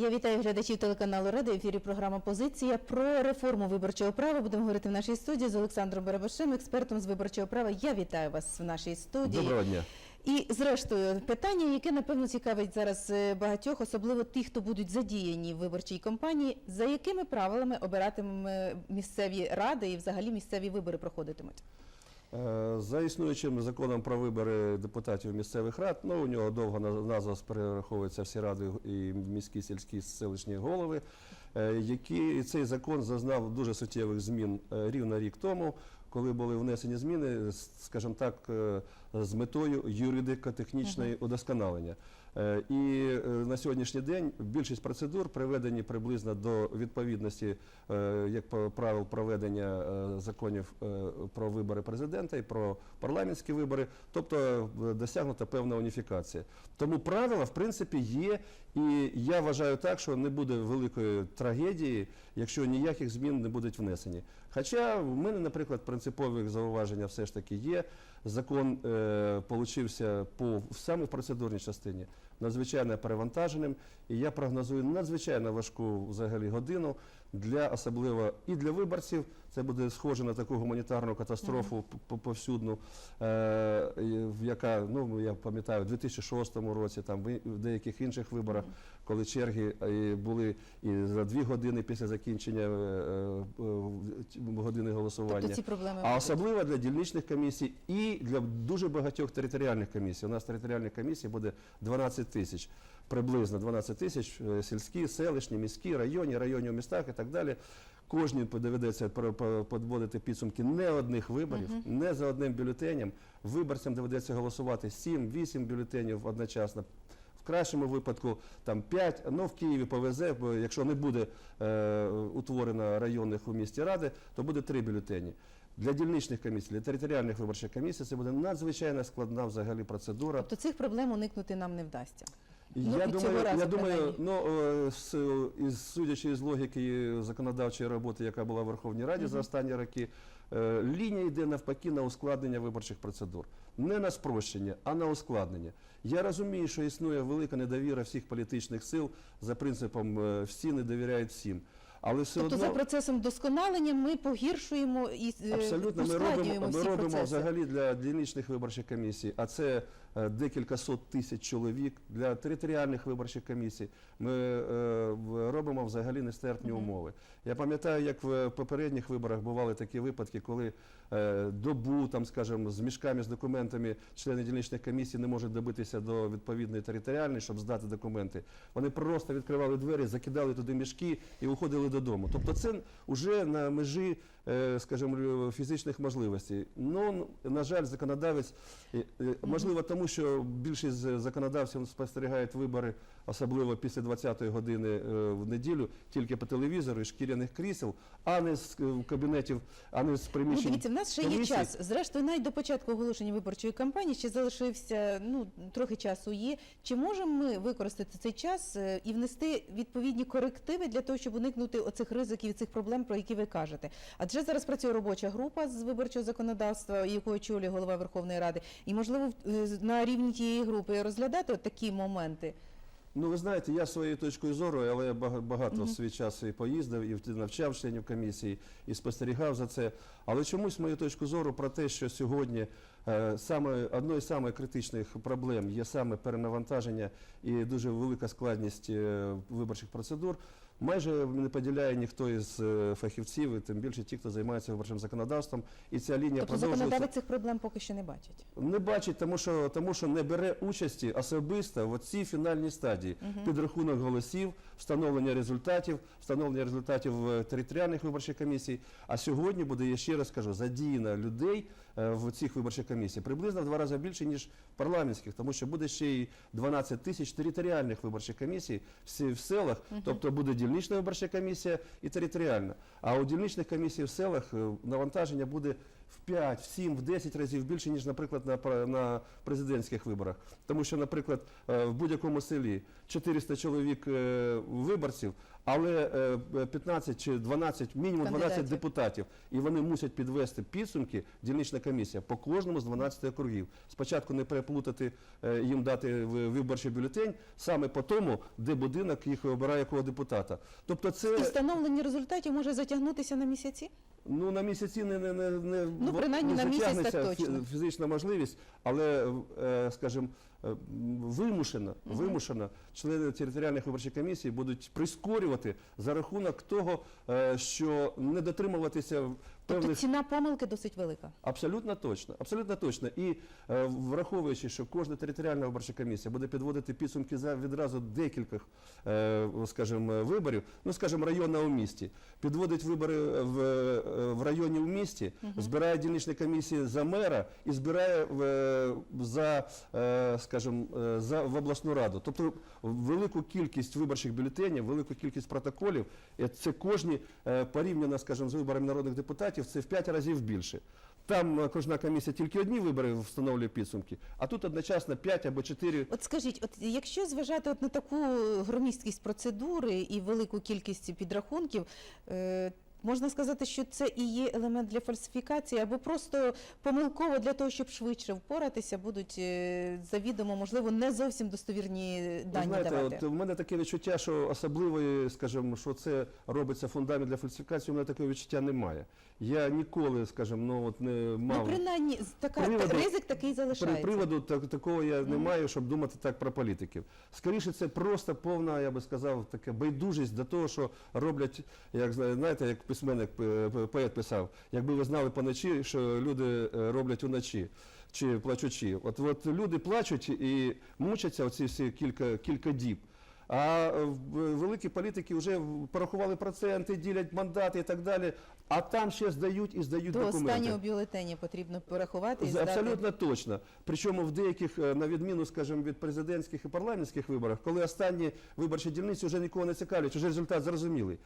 Я вітаю глядачів телеканалу Рада. В ефірі програма Позиція про реформу виборчого права. Будемо говорити в нашій студії з Олександром Барабашем, експертом з виборчого права. Я вітаю вас в нашій студії. Доброго дня. І зрештою питання, яке напевно цікавить зараз е, багатьох, особливо тих, хто будуть задіяні в виборчій кампанії, за якими правилами обиратиме місцеві ради і взагалі місцеві вибори проходитимуть. Е, За існуючим законом про вибори депутатів місцевих рад, ну у нього довго наз- назва перераховується всі ради і міські, сільські, селищні голови, е, які цей закон зазнав дуже суттєвих змін е, рівно рік тому, коли були внесені зміни, скажімо так, е, з метою юридико-технічної удосконалення. Е, І е, на сьогоднішній день більшість процедур приведені приблизно до відповідності як правил проведення законів про вибори президента і про парламентські вибори, тобто досягнута певна уніфікація. Тому правила, в принципі, є, і я вважаю так, що не буде великої трагедії, якщо ніяких змін не будуть внесені. Хоча в мене, наприклад, принципові зауваження все ж таки є. Закон е, по саме в процедурній частині надзвичайно перевантаженим, і я прогнозую надзвичайно важку взагалі годину для особливо і для виборців. Це буде схоже на таку гуманітарну катастрофу повсюдну, е, яка ну я пам'ятаю, в 2006 році, там в деяких інших виборах, коли черги е, були і за дві години після закінчення е, години голосування. Тобто ці проблеми А особливо для дільничних комісій і для дуже багатьох територіальних комісій. У нас територіальних комісій буде 12 тисяч, приблизно 12 тисяч е, сільські, селищні, міські, районні, районні у містах і так далі. Кожній доведеться пер- підсумки не одних виборів, не за одним бюлетенем. Виборцям доведеться голосувати 7-8 бюлетенів одночасно. В кращому випадку там 5, ну в Києві повезе, бо якщо не буде е, утворено районних у місті ради, то буде 3 бюлетені. Для дільничних комісій, для територіальних виборчих комісій це буде надзвичайно складна взагалі процедура. Тобто цих проблем уникнути нам не вдасться. Ну, я і цього думаю, разу я думаю, ну е, з, із судячи з логіки законодавчої роботи, яка була в Верховній Раді за останні роки, е, лінія йде навпаки на ускладнення виборчих процедур, не на спрощення, а на ускладнення. Я розумію, що існує велика недовіра всіх політичних сил за принципом е, всі не довіряють всім. Але все Тобто одно за процесом вдосконалення ми погіршуємо і е, Абсолютно, ми ускладнюємо робимо, ми робимо процеси. взагалі для дільничних виборчих комісій, а це декілька сот тисяч чоловік для територіальних виборчих комісій. Ми е, робимо взагалі нестерпні умови. Я пам'ятаю, як в попередніх виборах бували такі випадки, коли е, добу, там, скажімо, з мішками з документами члени дільничних комісій не можуть добитися до відповідної територіальної, щоб здати документи. Вони просто відкривали двері, закидали туди мішки і уходили додому. Тобто це вже на межі, е, скажімо, фізичних можливостей. Ну, на жаль, законодавець, е, е, можливо, тому що більшість законодавців спостерігають вибори, особливо після 20-ї години е, в неділю, тільки по телевізору і шкіряних крісел, а не з е, кабінетів, а не з Ну, дивіться, в нас ще є час. Зрештою, навіть до початку оголошення виборчої кампанії ще залишився ну трохи часу. Є чи можемо ми використати цей час е, і внести відповідні корективи для того, щоб уникнути оцих ризиків, і цих проблем, про які ви кажете? Адже зараз працює робоча група з виборчого законодавства, яку очолює голова Верховної Ради, і можливо е, на рівні тієї групи розглядати такі моменти. Ну, ви знаєте, я своєю точкою зору, але я бага- багато в свій час і поїздив, і навчав членів комісії, і спостерігав за це. Але чомусь мою точку зору про те, що сьогодні е, саме одною з самих критичних проблем є саме перенавантаження і дуже велика складність е, виборчих процедур. Майже не поділяє ніхто із е, фахівців, і тим більше ті, хто займається виборчим законодавством. І ця лінія Тобто продовжується. законодавець цих проблем поки що не бачить. Не бачить, тому що, тому що не бере участі особисто в цій фінальній стадії. Підрахунок голосів, встановлення результатів, встановлення результатів територіальних виборчих комісій. А сьогодні буде, я ще раз кажу, задіяно людей е, в цих виборчих комісіях приблизно в два рази більше, ніж парламентських, тому що буде ще й 12 тисяч територіальних виборчих комісій всі в селах, тобто буде дільнична виборча комісія і територіальна. А у дільничних комісій в селах е, навантаження буде в 5, в 7, в 10 разів більше, ніж, наприклад, на, на президентських виборах. Тому що, наприклад, е, в будь-якому селі 400 чоловік е, виборців, але е, 15 чи 12, мінімум 12 Кандидатів. депутатів. І вони мусять підвести підсумки, дільнична комісія, по кожному з 12 округів. Спочатку не переплутати, е, їм дати виборчий бюлетень саме по тому, де будинок їх обирає якого депутата. Тобто це І встановлення результатів може затягнутися на місяці? Ну, на місяці не, не, не, не, Ну, принаймні, не на місяць так точно. фізична можливість, але, е, скажімо, е, вимушено, вимушено члени територіальних виборчих комісій будуть прискорювати за рахунок того, е, що не дотримуватися Тобто ціна помилки досить велика. Абсолютно точно, абсолютно точно. І е, враховуючи, що кожна територіальна виборча комісія буде підводити підсумки за відразу декількох, е, скажімо, виборів, ну скажімо, районна у місті, підводить вибори в, е, в районі у місті, збирає дільничні комісії за мера і збирає в, е, за, е, скажімо, е, за в обласну раду. Тобто велику кількість виборчих бюлетенів, велику кількість протоколів, це кожні е, порівняно, скажімо, з виборами народних депутатів, це в 5 разів більше. Там е, кожна комісія тільки одні вибори встановлює підсумки, а тут одночасно 5 або 4 От скажіть, от якщо зважати от на таку громісткість процедури і велику кількість підрахунків, е, можна сказати, що це і є елемент для фальсифікації, або просто помилково для того, щоб швидше впоратися, будуть е, завідомо, можливо, не зовсім достовірні дані знаєте, давати. от в мене таке відчуття, що особливої, скажімо, що це робиться фундамент для фальсифікації, у мене такого відчуття немає. Я ніколи, скажімо, ну от не Ну, мав принаймні, така, Приводу- ризик такий При приводу так, такого я не маю, щоб думати так про політиків. Скоріше, це просто повна, я би сказав, така байдужість до того, що роблять, як зна- знаєте, як письменник е, поет писав, якби ви знали поночі, що люди е, роблять уночі. Чи плачучі. От, от люди плачуть і мучаться оці всі кілька, кілька діб. А е, великі політики вже порахували проценти, ділять мандати і так далі. А там ще здають і здають До документи. останнього бюлетеня потрібно порахувати і здати. Абсолютно точно. Причому в деяких, на відміну, скажімо, від президентських і парламентських виборах, коли останні виборчі дільниці вже нікого не цікавлять, вже результат зрозумілий.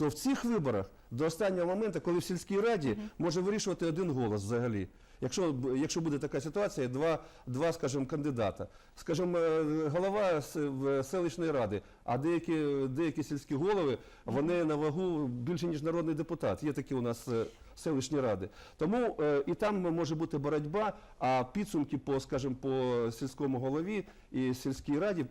То в цих виборах до останнього моменту, коли в сільській раді може вирішувати один голос взагалі. Якщо, якщо буде така ситуація, два, два скажімо, кандидата. Скажімо, е, голова селищної ради, а деякі, деякі сільські голови, вони на вагу більше, ніж народний депутат. Є такі у нас е, селищні ради. Тому е, і там може бути боротьба, а підсумки по, скажімо, по сільському голові і сільській раді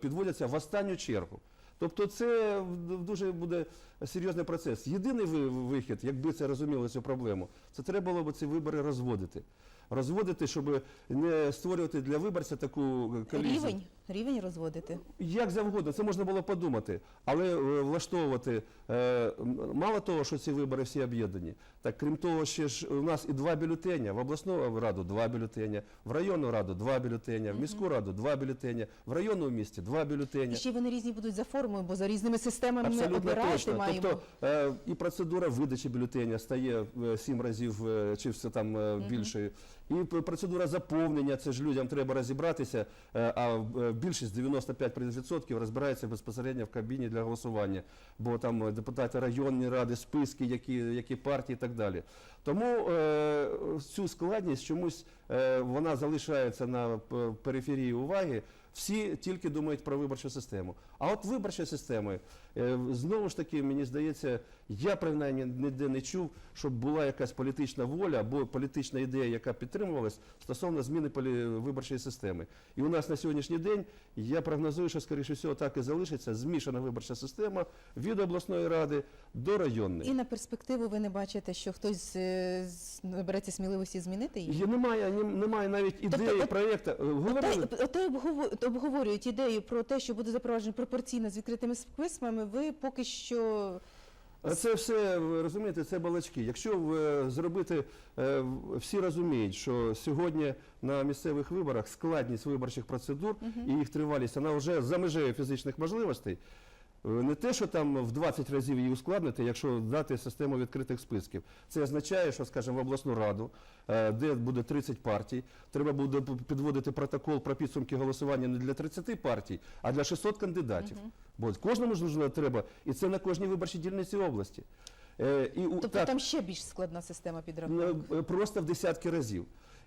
підводяться в останню чергу. Тобто це дуже буде серйозний процес. Єдиний ви- вихід, якби це розуміло цю проблему, це треба було б ці вибори розводити. Розводити, щоб не створювати для виборця таку колізію. Рівень, рівень розводити. Як завгодно, це можна було подумати, але е, влаштовувати е, мало того, що ці вибори всі об'єднані. Так крім того, ще ж у нас і два бюлетеня. В обласну раду два бюлетеня, в районну раду два бюлетеня, в міську раду два бюлетеня, в районному місті два І ще вони різні будуть за формою, бо за різними системами ми Абсолютно обирати точно. маємо. Тобто е, і процедура видачі бюлетеня стає е, сім разів е, чи все там е, більшою. І процедура заповнення, це ж людям треба розібратися, е, а е, більшість 95% розбирається безпосередньо в кабіні для голосування, бо там е, депутати районні ради, списки, які, які партії і так далі. Тому е, цю складність чомусь е, вона залишається на периферії уваги. Всі тільки думають про виборчу систему. А от виборча система, знову ж таки, мені здається, я принаймні ніде не чув, щоб була якась політична воля або політична ідея, яка підтримувалась стосовно зміни полі- виборчої системи. І у нас на сьогоднішній день я прогнозую, що скоріше всього так і залишиться змішана виборча система від обласної ради до районної. І на перспективу ви не бачите, що хтось е, набереться сміливості змінити її? Є, немає, немає навіть ідеї Тобто проєкту. Е, Говорили, обговорюють ідею про те, що буде запроваджено пропорційно з відкритими списмами. Ви поки що Це все, розумієте, це балачки. Якщо е, зробити, е, всі розуміють, що сьогодні на місцевих виборах складність виборчих процедур і їх тривалість, вона вже за межею фізичних можливостей. Е, Не те, що там в 20 разів її ускладнити, якщо дати систему відкритих списків. Це означає, що, скажімо, в обласну раду, е, де буде 30 партій, треба буде підводити протокол про підсумки голосування не для 30 партій, а для 600 кандидатів. Бо кожному ж нужно треба, і це на кожній виборчій дільниці області. Е, і, Тобто так, там ще більш складна система підрахунку. е, просто в десятки разів.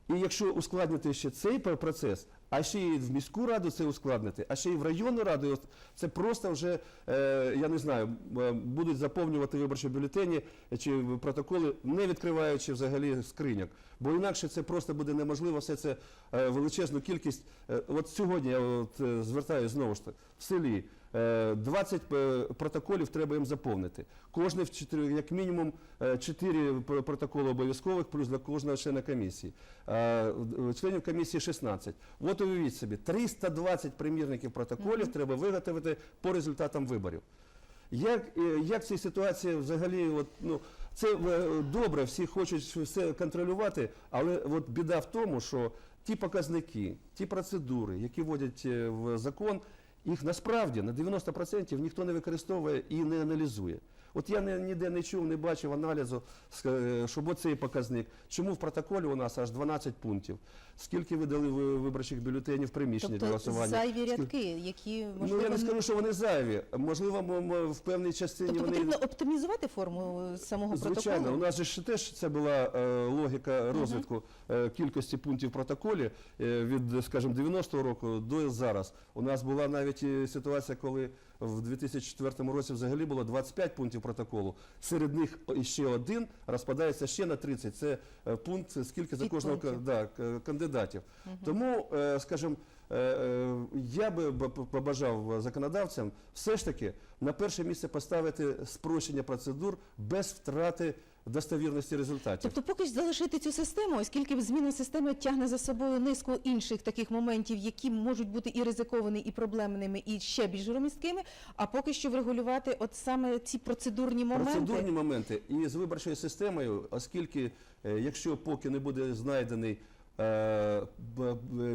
І якщо ускладнити ще цей пр- процес, а ще й в міську раду це ускладнити, а ще й в районну раду, це просто вже, е, я не знаю, е, будуть заповнювати виборчі бюлетені чи протоколи, не відкриваючи взагалі скриньок. Бо інакше це просто буде неможливо все це е, величезну кількість. От сьогодні я от, звертаюся знову ж таки, в селі. е, 20 е, протоколів треба їм заповнити. Кожний в чотири, як мінімум 4 протоколи обов'язкових, плюс для кожного члена комісії. Членів комісії 16. От уявіть собі, 320 примірників протоколів треба виготовити по результатам виборів. Як, е, як в цій ситуації взагалі, от, ну, це е, добре, всі хочуть все контролювати, але от біда в тому, що ті показники, ті процедури, які вводять е, в закон, їх насправді на 90% ніхто не використовує і не аналізує. От я ніде не чув, не бачив аналізу, щоб оцей показник. Чому в протоколі у нас аж 12 пунктів? Скільки ви дали ви- виборчих бюлетенів в приміщенні для Тобто голосування? зайві рядки, які Ну, я не скажу, що вони зайві. Можливо, м- м- в певній частині Тобто вони потрібно оптимізувати форму самого Звичайно, у протоколу. нас же ж теж це була е, логіка розвитку е, кількості пунктів в протоколі е, від, скажімо, 90-го року до зараз. У нас була навіть і ситуація, коли в 2004 році взагалі було 25 пунктів протоколу. Серед них ще один розпадається ще на 30. Це е, пункт, скільки за кожного Підпунктів. да, к- кандидатів. Тому, е, скажімо, е, е, я би побажав законодавцям все ж таки на перше місце поставити спрощення процедур без втрати достовірності результатів. Тобто поки ж залишити цю систему, оскільки зміна системи тягне за собою низку інших таких моментів, які можуть бути і ризиковані, і проблемними, і ще більш громісткими, а поки що врегулювати от саме ці процедурні моменти. Процедурні моменти і з виборчою системою, оскільки якщо поки не буде знайдений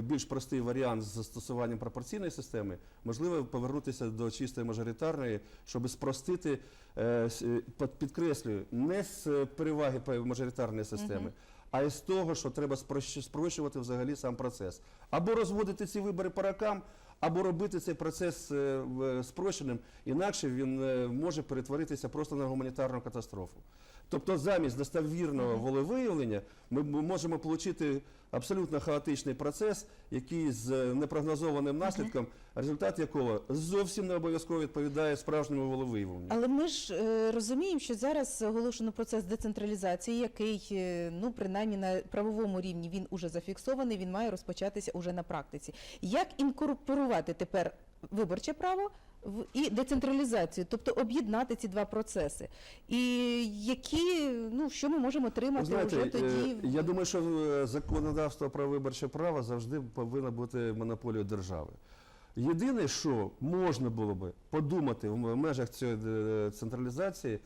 більш простий варіант з застосуванням пропорційної системи, можливо повернутися до чистої мажоритарної, щоб спростити, е, е, під- підкреслюю, не з е, переваги мажоритарної системи. А із того, що треба спрощувати взагалі сам процес. Або розводити ці вибори по рокам, або робити цей процес е, спрощеним, інакше він е, може перетворитися просто на гуманітарну катастрофу. Тобто замість достовірного волевиявлення ми можемо отримати абсолютно хаотичний процес, який з е, непрогнозованим наслідком, результат якого зовсім не обов'язково відповідає справжньому волевиявленню. Але ми ж е, розуміємо, що зараз оголошено процес децентралізації, який, е, ну принаймні на правовому рівні він уже зафіксований, він має розпочатися уже на практиці. Як інкорпорувати тепер виборче право і децентралізацію, тобто об'єднати ці два процеси? І які, ну що ми можемо отримати знаєте, вже тоді? е, я думаю, що е, законодавство про виборче право завжди повинно бути монополією держави. Єдине, що можна було би подумати в межах цієї е, централізації,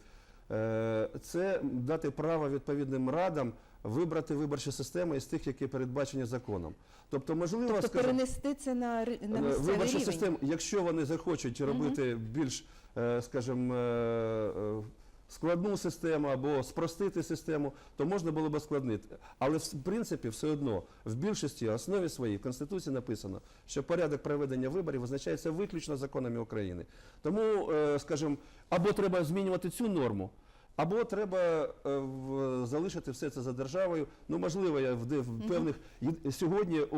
це дати право відповідним радам вибрати виборчі системи із тих, які передбачені законом. Тобто, можливо, Тобто скажімо, перенести це на, на Е, місцевий Виборчу рівень? систему, якщо вони захочуть робити більш, е, скажімо, е, складну систему або спростити систему, то можна було б складнити. Але в принципі, все одно в більшості основі своїй в Конституції написано, що порядок проведення виборів визначається виключно законами України. Тому, скажімо, або треба змінювати цю норму. Або треба е, в- залишити все це за державою. Ну можливо, я в, де- в певних сьогодні у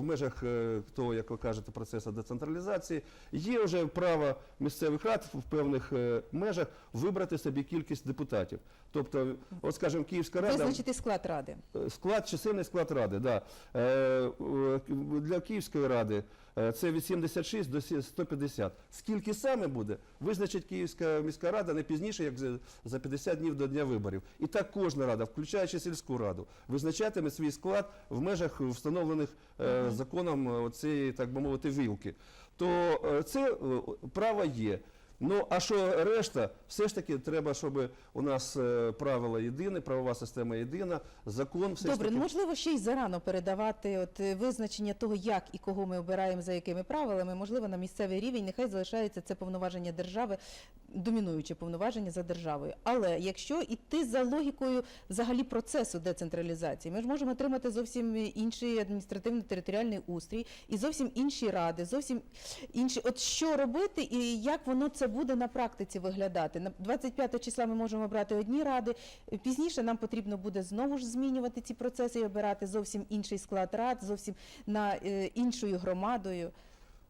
в межах е, того, як ви кажете, процесу децентралізації є вже право місцевих рад в певних е, межах вибрати собі кількість депутатів. Тобто, от скажімо, Київська рада Визначити склад ради. Склад, чисельний склад ради, да. Е, для Київської ради це від 76 до 150. Скільки саме буде, визначить Київська міська рада не пізніше, як за- за 50 днів до дня виборів. І так кожна рада, включаючи сільську раду, визначатиме свій склад в межах встановлених е, законом е, цієї, так би мовити, вилки. То е, це е, право є. Ну а що решта, все ж таки треба, щоб у нас е, правила єдине, правова система єдина, закон все ж Добре, таки. ну можливо, ще й зарано передавати от е, визначення того, як і кого ми обираємо за якими правилами. Можливо, на місцевий рівень нехай залишається це повноваження держави. Домінуюче повноваження за державою. Але якщо йти за логікою взагалі процесу децентралізації, ми ж можемо отримати зовсім інший адміністративно-територіальний устрій і зовсім інші ради, зовсім інші. От що робити і як воно це буде на практиці виглядати? На 25 числа ми можемо обрати одні ради. Пізніше нам потрібно буде знову ж змінювати ці процеси і обирати зовсім інший склад рад, зовсім на е, іншою громадою.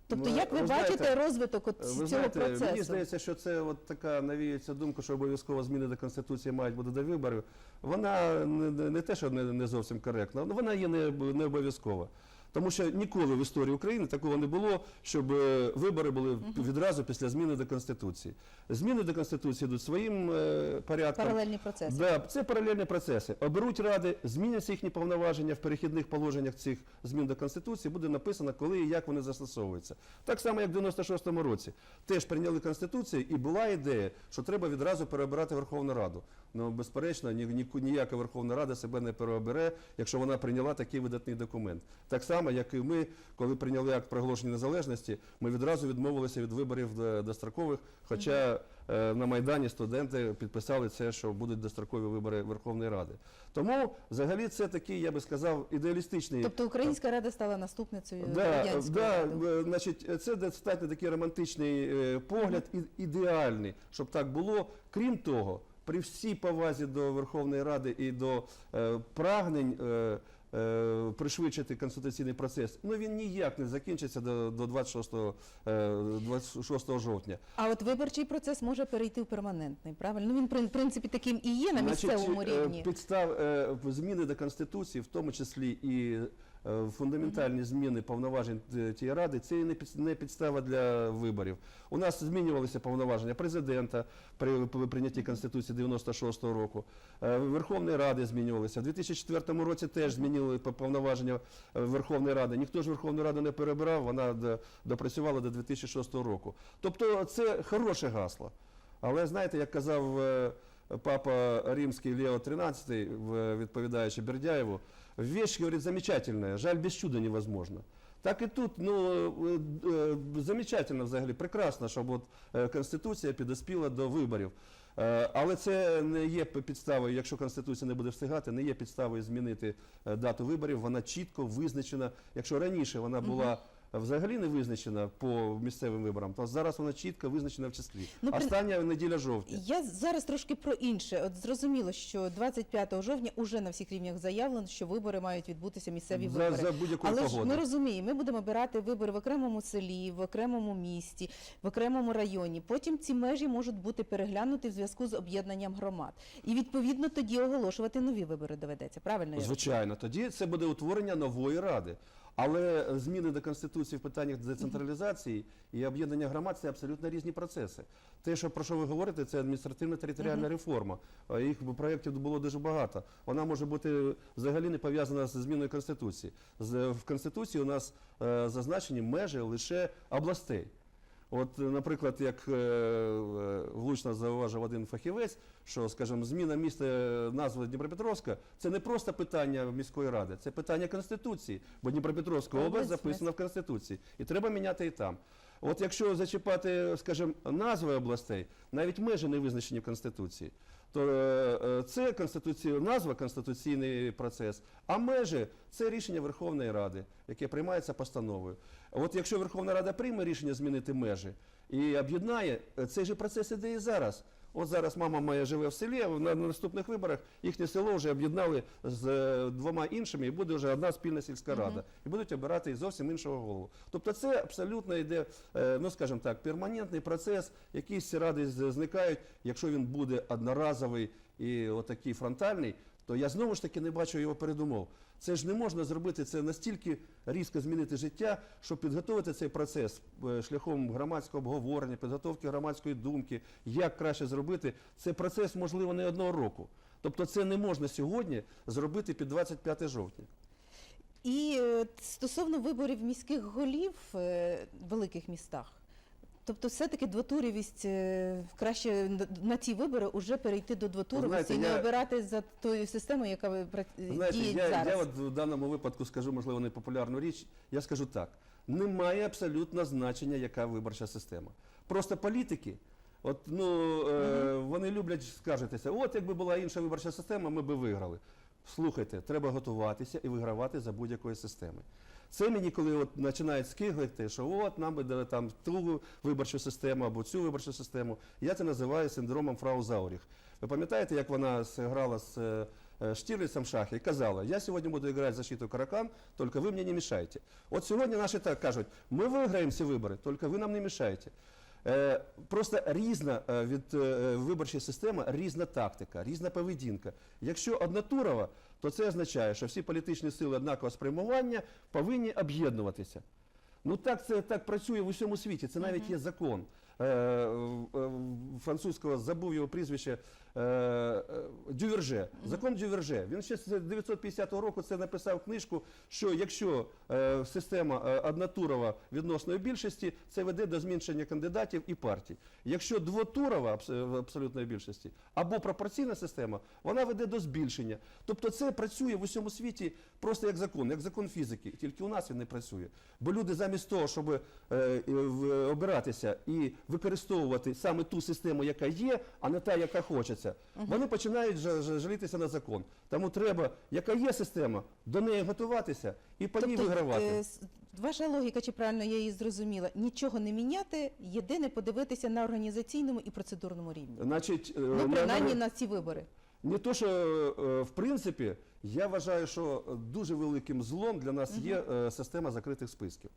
Тобто, Ну, як ви, ви бачите знаєте, розвиток от Ви цього знаєте, процесу? мені здається, що це от така навіється думка, що обов'язково зміни до Конституції мають бути до виборів. Вона не, не- те, що не, не зовсім коректна, вона є не, не обов'язкова. Тому що ніколи в історії України такого не було, щоб е, вибори були відразу після зміни до Конституції. Зміни до Конституції йдуть своїм е, порядком. Паралельні процеси. Да, це паралельні процеси. Оберуть ради, зміняться їхні повноваження в перехідних положеннях цих змін до Конституції, буде написано, коли і як вони застосовуються. Так само, як в 96-му році. Теж прийняли Конституцію, і була ідея, що треба відразу переобирати Верховну Раду. Ну, безперечно, ні, ні, ніяка Верховна Рада себе не переобере, якщо вона прийняла такий видатний документ. Так само, як і ми, коли прийняли акт проголошення незалежності, ми відразу відмовилися від виборів е, дострокових, хоча е, на Майдані студенти підписали це, що будуть дострокові вибори Верховної Ради. Тому, взагалі, це такий, я би сказав, ідеалістичний. Тобто Українська Рада стала наступницею Да, радянської да, ради. е, значить, це достатньо такий романтичний погляд, ідеальний, щоб так було. Крім того, при всій повазі до Верховної Ради і до е, прагнень е, пришвидшити конституційний процес, ну він ніяк не закінчиться до, до 26, е, 26 жовтня. А от виборчий процес може перейти в перманентний, правильно? Ну він в принципі таким і є на місцевому Значить, е, рівні. Підстав е, зміни до Конституції, в тому числі і е, фундаментальні зміни повноважень е, тієї ради, це не підстава для виборів. У нас змінювалися повноваження президента при при прийнятті Конституції 96-го року. Е, Верховної Ради змінювалися. В 2004 році теж змінили повноваження е, Верховної Ради. Ніхто ж Верховну Раду не перебирав, вона допрацювала до 2006 року. Тобто це хороше гасло. Але знаєте, як казав е, папа римський Лео XIII, відповідаючи Бердяєву, вещь, говорит, замечательная, жаль, без чуда невозможно. Так і тут, ну е, е, замечательно взагалі, прекрасно, щоб от е, Конституція підоспіла до виборів. Е, Але це не є підставою, якщо Конституція не буде встигати, не є підставою змінити е, дату виборів. Вона чітко визначена. Якщо раніше вона була взагалі не визначена по місцевим виборам, то зараз вона чітко визначена в числі. Ну, при- Остання неділя жовтня. Я зараз трошки про інше. От зрозуміло, що 25 жовтня уже на всіх рівнях заявлено, що вибори мають відбутися місцеві За, вибори. за будь-якої Але ж погоди. ми розуміємо, ми будемо обирати вибори в окремому селі, в окремому місті, в окремому районі. Потім ці межі можуть бути переглянуті в зв'язку з об'єднанням громад. І відповідно тоді оголошувати нові вибори доведеться. Правильно я Звичайно, тоді це буде утворення нової ради. Але зміни до Конституції в питаннях децентралізації і об'єднання громад це абсолютно різні процеси. Те, що про що ви говорите, це адміністративно-територіальна реформа. Їх проєктів було дуже багато. Вона може бути взагалі не пов'язана з зміною Конституції. В Конституції у нас е, зазначені межі лише областей. От, е, наприклад, як е, влучно зауважив один фахівець, що, скажімо, зміна міста е, назви Дніпропетровська це не просто питання міської ради, це питання Конституції, бо Дніпропетровська область Область записана в Конституції, і треба міняти і там. От якщо зачіпати, скажімо, назви областей, навіть межі не визначені в Конституції, то е, е, це конституційна назва конституційний процес, а межі це рішення Верховної Ради, яке приймається постановою. От якщо Верховна Рада прийме рішення змінити межі і об'єднає, е, цей же процес іде і зараз. От зараз мама моя живе в селі, а на наступних виборах їхнє село вже об'єднали з е, двома іншими, і буде вже одна спільна сільська рада. І будуть обирати зовсім іншого голову. Тобто це абсолютно йде, е, ну скажімо так, перманентний процес, якісь ради зникають. Якщо він буде одноразовий і отакий фронтальний, то я знову ж таки не бачу його передумов. Це ж не можна зробити це настільки різко змінити життя, щоб підготувати цей процес е, шляхом громадського обговорення, підготовки громадської думки, як краще зробити. Це процес, можливо, не одного року. Тобто це не можна сьогодні зробити під 25 жовтня. І е, стосовно виборів міських голів е, в великих містах. Тобто, все-таки двотурівість е, краще на- ці вибори вже перейти до двотуровості і не я- обирати за тою системою, яка ви пра- Знаєте, діє я, зараз. я от в даному випадку скажу, можливо, непопулярну річ. Я скажу так: немає абсолютно значення, яка виборча система. Просто політики От ну е, вони люблять скаржитися. От якби була інша виборча система, ми би виграли. Слухайте, треба готуватися і вигравати за будь-якої системи. Це мені, коли от починають скиглити, що от нам би там ту виборчу систему або цю виборчу систему. Я це називаю синдромом Фрау Зауріх. Ви пам'ятаєте, як вона грала з е, Штірлицем в шахи і казала, я сьогодні буду грати защиту каракан, тільки ви мені не мішайте. От сьогодні наші так кажуть, ми виграємо ці вибори, тільки ви нам не мішайте. Е, Просто різна е, від е, виборчої системи, різна тактика, різна поведінка. Якщо однотурова, то це означає, що всі політичні сили однакового спрямування повинні об'єднуватися. Ну так це так працює в усьому світі. Це навіть є закон. Французького забув його прізвище Дюверже. Закон Дюверже. Він ще з 950 року це написав книжку, що якщо е, система е, однотурова відносної більшості, це веде до зменшення кандидатів і партій. Якщо двотурова абсолютної більшості або пропорційна система, вона веде до збільшення. Тобто це працює в усьому світі просто як закон, як закон фізики. Тільки у нас він не працює. Бо люди замість того, щоб е, е, обиратися і використовувати саме ту систему, яка є, а не та, яка хочеться, вони починають жа- жа- жалітися на закон. Тому треба, яка є система, до неї готуватися і по ній вигравати. е, ваша логіка, чи правильно я її зрозуміла, нічого не міняти, єдине подивитися на організаційному і процедурному рівні. Значить, е, Ну, на- принаймні на- ці вибори. Не то, що е, в принципі, я вважаю, що дуже великим злом для нас є система закритих списків.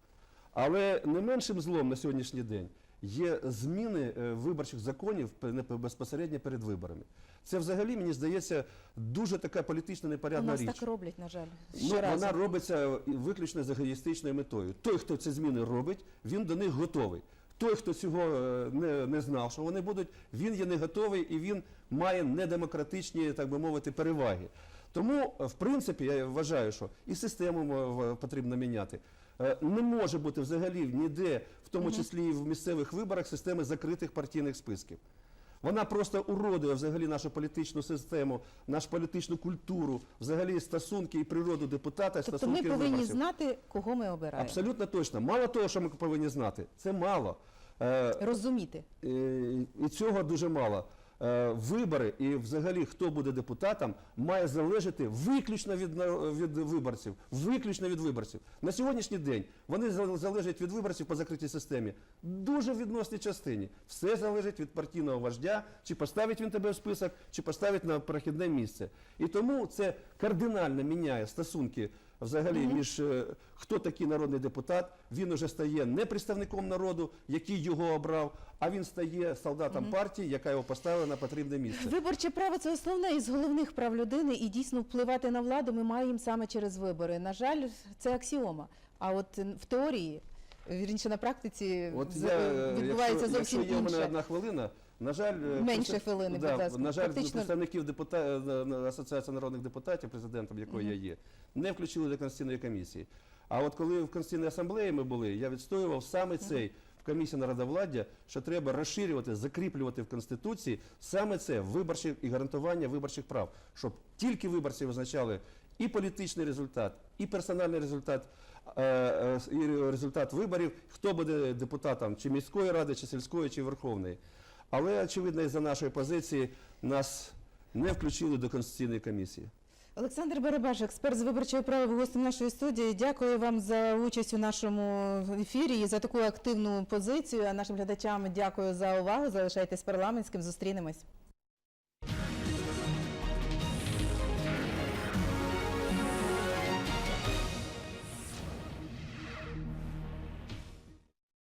Але не меншим злом на сьогоднішній день є зміни е, виборчих законів безпосередньо перед виборами. Це взагалі, мені здається, дуже така політично У непорядна нас річ. так роблять, на жаль. Ну, вона робиться виключно з егоїстичною метою. Той, хто ці зміни робить, він до них готовий. Той, хто цього е, не, не знав, що вони будуть, він є не готовий і він має недемократичні, так би мовити, переваги. Тому, е, в принципі, я вважаю, що і систему е, потрібно міняти. Е, Не може бути взагалі ніде, в тому числі і в місцевих виборах, системи закритих партійних списків. Вона просто уродує взагалі нашу політичну систему, нашу політичну культуру, взагалі стосунки і природу депутата, Тобто стосунки ми повинні виборців. знати, кого ми обираємо. Абсолютно точно. Мало того, що ми повинні знати, це мало. Е, Розуміти. е, і цього дуже мало. Е, Вибори і взагалі хто буде депутатом має залежати виключно від, від виборців. Виключно від виборців. На сьогоднішній день вони залежать від виборців по закритій системі. Дуже відносній частині. Все залежить від партійного вождя, чи поставить він тебе в список, чи поставить на перехідне місце. І тому це кардинально міняє стосунки взагалі між е, хто такий народний депутат. Він уже стає не представником народу, який його обрав, а він стає солдатом партії, яка його поставила на потрібне місце. Виборче право це основне із головних прав людини, і дійсно впливати на владу ми маємо саме через вибори. На жаль, це аксіома. А от в теорії, вірніше на практиці, От я, е, відбувається якщо, зовсім якщо є у мене інше. одна хвилина, на жаль, е, Менше хвилини, да, будь ласка. На жаль, Фактично- представників депута... е, Асоціації народних депутатів, президентом якої я є, не включили до Конституційної комісії. А от коли в Конституційній асамблеї ми були, я відстоював саме цей в комісії народовладдя, що треба розширювати, закріплювати в Конституції саме це виборчі і гарантування виборчих прав, щоб тільки виборці визначали і політичний результат, і персональний результат, е, і результат виборів, хто буде депутатом чи міської ради, чи сільської, чи верховної. Але очевидно, із-за нашої позиції нас не включили до конституційної комісії. Олександр Барабаш, експерт з виборчого права, був гостем нашої студії. Дякую вам за участь у нашому ефірі і за таку активну позицію. А нашим глядачам дякую за увагу. Залишайтесь парламентським. Зустрінемось.